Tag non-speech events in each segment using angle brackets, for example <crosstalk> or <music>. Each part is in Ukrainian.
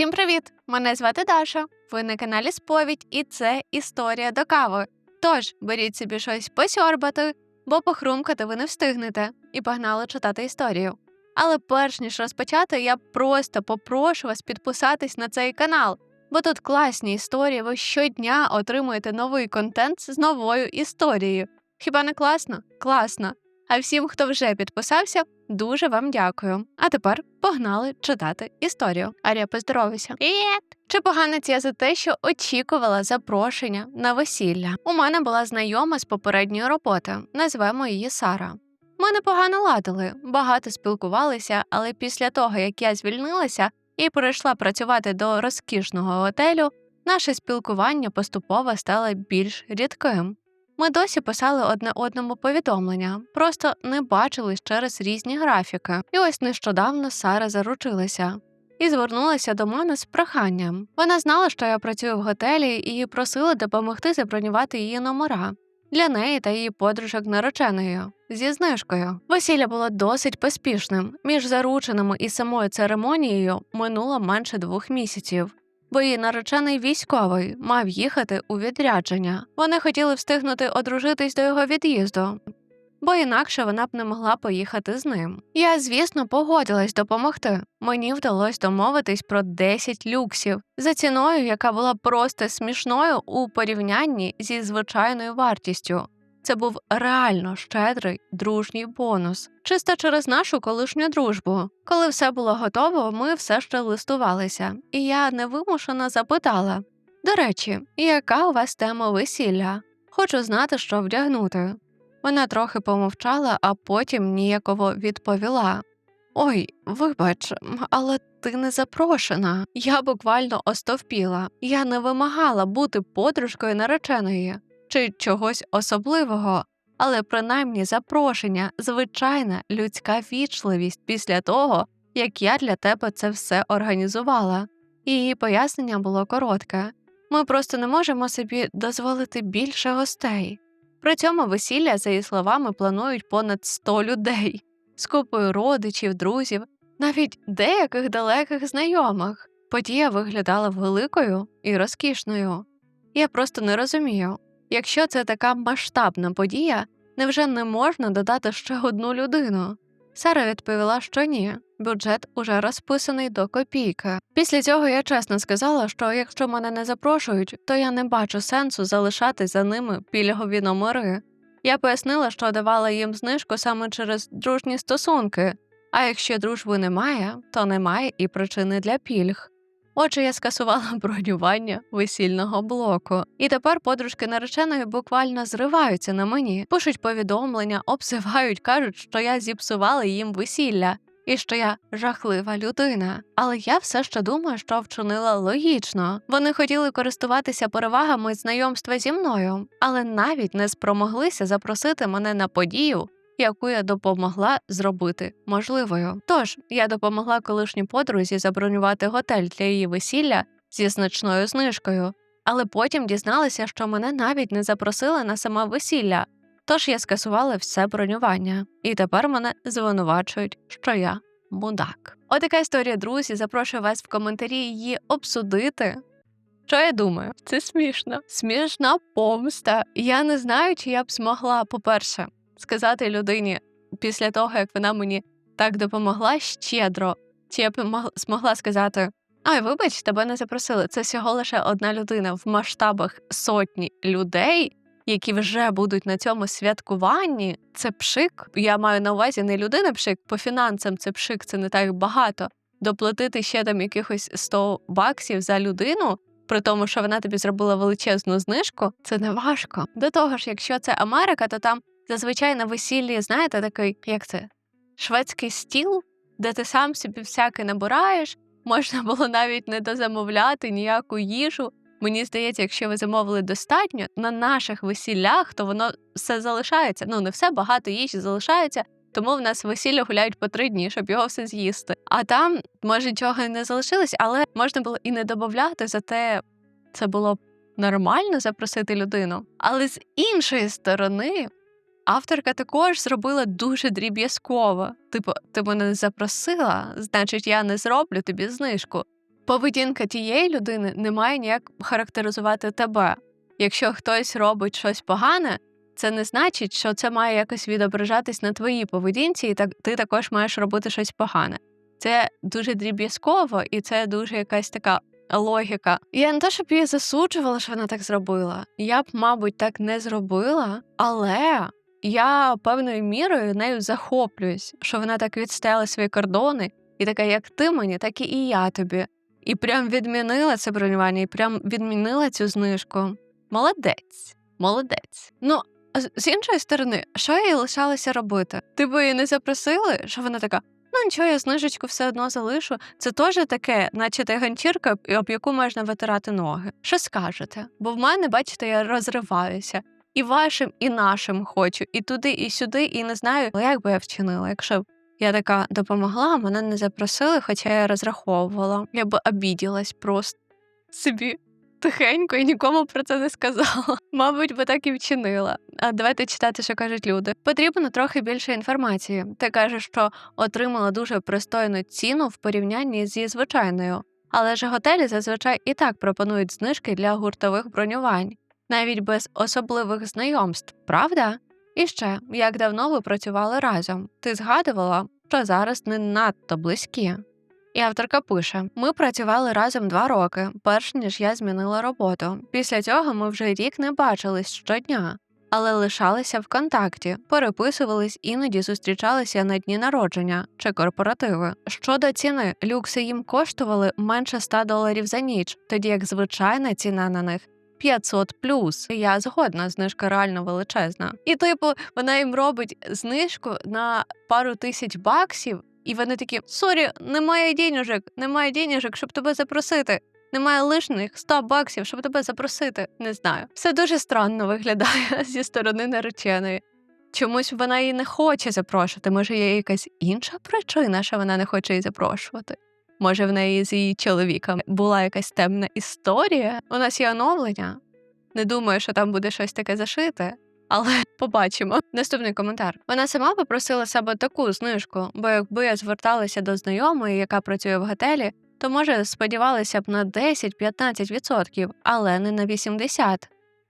Всім привіт! Мене звати Даша. Ви на каналі Сповідь, і це історія до кави. Тож беріть собі щось посьорбати, бо похрумкати ви не встигнете, і погнали читати історію. Але перш ніж розпочати, я просто попрошу вас підписатись на цей канал, бо тут класні історії. Ви щодня отримуєте новий контент з новою історією. Хіба не класно? Класно. А всім, хто вже підписався, дуже вам дякую. А тепер погнали читати історію. Арія, поздоровайся. Привіт! Чи поганець я за те, що очікувала запрошення на весілля? У мене була знайома з попередньої роботи, назвемо її Сара. Ми непогано ладили, багато спілкувалися, але після того, як я звільнилася і перейшла працювати до розкішного готелю, наше спілкування поступово стало більш рідким. Ми досі писали одне одному повідомлення, просто не бачились через різні графіки. І ось нещодавно Сара заручилася і звернулася до мене з проханням. Вона знала, що я працюю в готелі, і просила допомогти забронювати її номера для неї та її подружок нареченою зі знижкою. Весілля було досить поспішним. Між зарученими і самою церемонією минуло менше двох місяців. Бо її наречений військовий мав їхати у відрядження. Вони хотіли встигнути одружитись до його від'їзду, бо інакше вона б не могла поїхати з ним. Я, звісно, погодилась допомогти. Мені вдалося домовитись про 10 люксів за ціною, яка була просто смішною у порівнянні зі звичайною вартістю. Це був реально щедрий дружній бонус, чисто через нашу колишню дружбу. Коли все було готово, ми все ще листувалися, і я невимушено запитала: до речі, яка у вас тема весілля? Хочу знати, що вдягнути. Вона трохи помовчала, а потім ніяково відповіла: Ой, вибач, але ти не запрошена. Я буквально остовпіла. Я не вимагала бути подружкою нареченої чи чогось особливого, але принаймні запрошення, звичайна людська вічливість після того, як я для тебе це все організувала. Її пояснення було коротке ми просто не можемо собі дозволити більше гостей. При цьому весілля, за її словами, планують понад 100 людей з купою родичів, друзів, навіть деяких далеких знайомих. Подія виглядала великою і розкішною. Я просто не розумію, Якщо це така масштабна подія, невже не можна додати ще одну людину? Сара відповіла, що ні, бюджет уже розписаний до копійки. Після цього я чесно сказала, що якщо мене не запрошують, то я не бачу сенсу залишати за ними пільгові номери. Я пояснила, що давала їм знижку саме через дружні стосунки, а якщо дружби немає, то немає і причини для пільг. Отже, я скасувала <laughs> бронювання весільного блоку. І тепер подружки нареченої буквально зриваються на мені, пишуть повідомлення, <laughs> обзивають, кажуть, що я зіпсувала їм весілля. І що я жахлива людина, але я все ще думаю, що вчинила логічно. Вони хотіли користуватися перевагами знайомства зі мною, але навіть не спромоглися запросити мене на подію, яку я допомогла зробити можливою. Тож я допомогла колишній подрузі забронювати готель для її весілля зі значною знижкою, але потім дізналася, що мене навіть не запросили на саме весілля. Тож я скасувала все бронювання, і тепер мене звинувачують, що я мудак. Отака історія, друзі. Запрошую вас в коментарі її обсудити. Що я думаю? Це смішно. Смішна помста. Я не знаю, чи я б змогла, по-перше, сказати людині після того, як вона мені так допомогла щедро, чи я б змогла сказати: Ай, вибач, тебе не запросили. Це всього лише одна людина в масштабах сотні людей, які вже будуть на цьому святкуванні. Це пшик. Я маю на увазі не людина пшик, по фінансам це пшик, це не так багато. Доплатити ще там якихось 100 баксів за людину. При тому, що вона тобі зробила величезну знижку, це не важко. До того ж, якщо це Америка, то там Зазвичай на весіллі, знаєте, такий, як це, шведський стіл, де ти сам собі всяке набираєш, можна <laughs> було навіть не дозамовляти ніяку їжу. Мені здається, якщо ви замовили достатньо на наших весіллях, то воно все залишається. Ну, не все багато їжі залишається, тому в нас весілля гуляють по три дні, щоб його все з'їсти. А там, може, нічого не залишилось, але можна було і не додати, зате це було нормально запросити людину. Але з іншої сторони, Авторка також зробила дуже дріб'язково. Типу, ти мене не запросила, значить, я не зроблю тобі знижку. поведінка тієї людини не має ніяк характеризувати тебе. Якщо хтось робить щось погане, це не значить, що це має якось відображатись на твоїй поведінці, і так ти також маєш робити щось погане. Це дуже дріб'язково, і це дуже якась така логіка. Я не те, щоб її засуджувала, що вона так зробила. Я б, мабуть, так не зробила, але я певною мірою нею захоплююсь, що вона так відстояла свої кордони, і така, як ти мені, так і я тобі. І прям відмінила це бронювання, і прям відмінила цю знижку. Молодець, молодець. Ну, а з іншої сторони, що їй лишалося робити? Ти би її не запросили, що вона така. Ну нічого, я знижечку все одно залишу. Це теж таке, наче та ганчірка, об яку можна витирати ноги. Що скажете? Бо в мене, бачите, я розриваюся. І вашим, і нашим хочу, і туди, і сюди, і не знаю, як би я вчинила, якщо б я така допомогла, мене не запросили, хоча я розраховувала. Я б обіділась просто собі тихенько і нікому про це не сказала. <laughs> Мабуть, би так і вчинила. А давайте читати, що кажуть люди. Потрібно трохи більше інформації. Ти кажеш, що отримала дуже пристойну ціну в порівнянні зі звичайною. Але ж готелі зазвичай і так пропонують знижки для гуртових бронювань, навіть без особливих знайомств, правда? І ще, як давно ви працювали разом? Ти згадувала, що зараз не надто близькі. І авторка пише: ми працювали разом два роки, перш ніж я змінила роботу. Після цього ми вже рік не бачились щодня, але лишалися в контакті, переписувались, іноді зустрічалися на дні народження чи корпоративи. Щодо ціни, люкси їм коштували менше 100 доларів за ніч, тоді як звичайна ціна на них 500 плюс. Я згодна, знижка реально величезна. І типу, вона їм робить знижку на пару тисяч баксів, і вони такі: сорі, немає денежок, немає денежок, щоб тебе запросити. Немає лишних 100 баксів, щоб тебе запросити. Не знаю. Все дуже странно виглядає <laughs> зі сторони нареченої. Чомусь вона її не хоче запрошувати. Може, є якась інша причина, що вона не хоче її запрошувати. Може, в неї з її чоловіком була якась темна історія. У нас є оновлення. Не думаю, що там буде щось таке зашите, але <laughs> побачимо. Наступний коментар. Вона сама попросила себе таку знижку, бо якби я зверталася до знайомої, яка працює в готелі, то може сподівалася б на 10-15%, але не на 80%.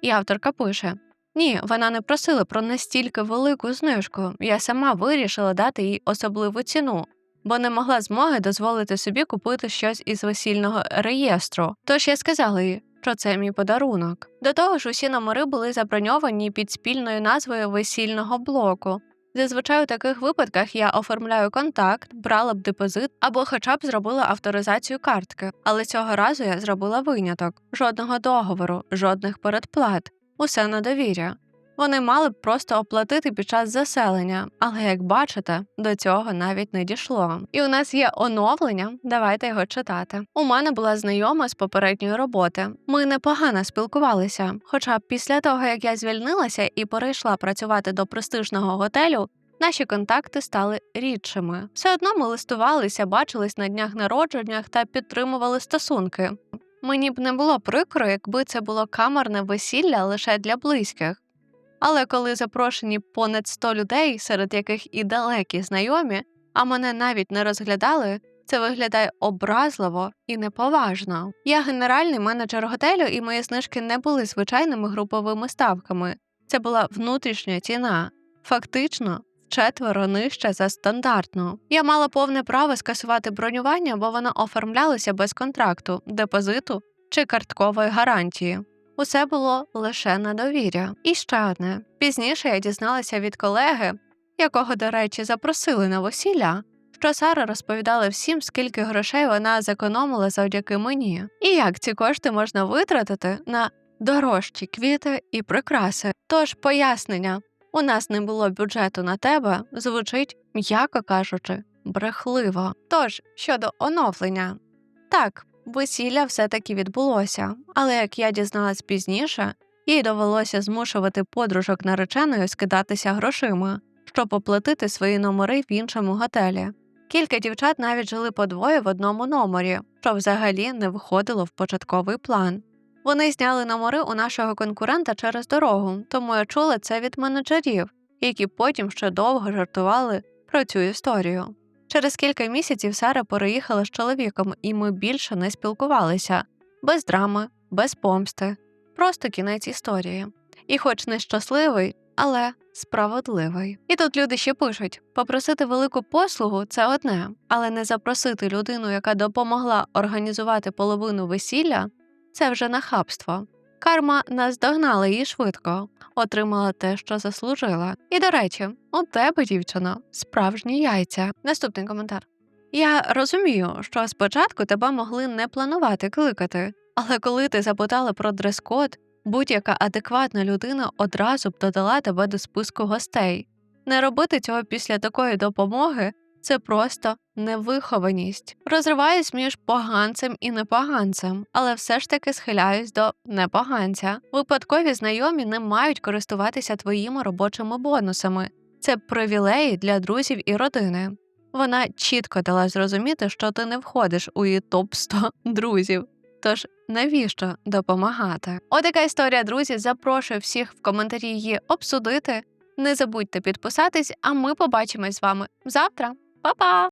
І авторка пише: ні, вона не просила про настільки велику знижку. Я сама вирішила дати їй особливу ціну, бо не могла змоги дозволити собі купити щось із весільного реєстру. Тож я сказала їй, що це мій подарунок. До того ж, усі номери були заброньовані під спільною назвою весільного блоку. Зазвичай у таких випадках я оформляю контакт, брала б депозит або хоча б зробила авторизацію картки. Але цього разу я зробила виняток: жодного договору, жодних передплат, усе на довір'я. Вони мали б просто оплатити під час заселення, але як бачите, до цього навіть не дійшло. І у нас є оновлення. Давайте його читати. У мене була знайома з попередньої роботи. Ми непогано спілкувалися. Хоча після того як я звільнилася і перейшла працювати до престижного готелю. Наші контакти стали рідшими. Все одно ми листувалися, бачились на днях народженнях та підтримували стосунки. Мені б не було прикро, якби це було камерне весілля лише для близьких. Але коли запрошені понад 100 людей, серед яких і далекі знайомі, а мене навіть не розглядали, це виглядає образливо і неповажно. Я генеральний менеджер готелю, і мої знижки не були звичайними груповими ставками. Це була внутрішня ціна, фактично четверо нижче за стандартну. Я мала повне право скасувати бронювання, бо воно оформлялося без контракту, депозиту чи карткової гарантії. Усе було лише на довір'я. І ще одне. Пізніше я дізналася від колеги, якого, до речі, запросили на весілля, що Сара розповідала всім, скільки грошей вона зекономила завдяки мені, і як ці кошти можна витратити на дорожчі квіти і прикраси. Тож пояснення у нас не було бюджету на тебе звучить, м'яко кажучи, брехливо. Тож щодо оновлення, так. Весілля все-таки відбулося, але як я дізналась пізніше, їй довелося змушувати подружок нареченої скидатися грошима, щоб оплатити свої номери в іншому готелі. Кілька дівчат навіть жили по двоє в одному номері, що взагалі не входило в початковий план. Вони зняли номери у нашого конкурента через дорогу, тому я чула це від менеджерів, які потім ще довго жартували про цю історію. Через кілька місяців Сара переїхала з чоловіком, і ми більше не спілкувалися без драми, без помсти. Просто кінець історії. І, хоч не щасливий, але справедливий. І тут люди ще пишуть: попросити велику послугу це одне, але не запросити людину, яка допомогла організувати половину весілля, це вже нахабство. Карма наздогнала її швидко, отримала те, що заслужила. І до речі, у тебе, дівчино, справжні яйця. Наступний коментар. Я розумію, що спочатку тебе могли не планувати кликати, але коли ти запитала про дрес-код, будь-яка адекватна людина одразу б додала тебе до списку гостей. Не робити цього після такої допомоги це просто невихованість. Розриваюсь між поганцем і непоганцем, але все ж таки схиляюсь до непоганця. Випадкові знайомі не мають користуватися твоїми робочими бонусами. Це привілеї для друзів і родини. Вона чітко дала зрозуміти, що ти не входиш у її топ 100 <laughs> друзів. Тож навіщо допомагати? Отака історія, друзі. Запрошую всіх в коментарі її обсудити. Не забудьте підписатись, а ми побачимось з вами завтра. 拜拜。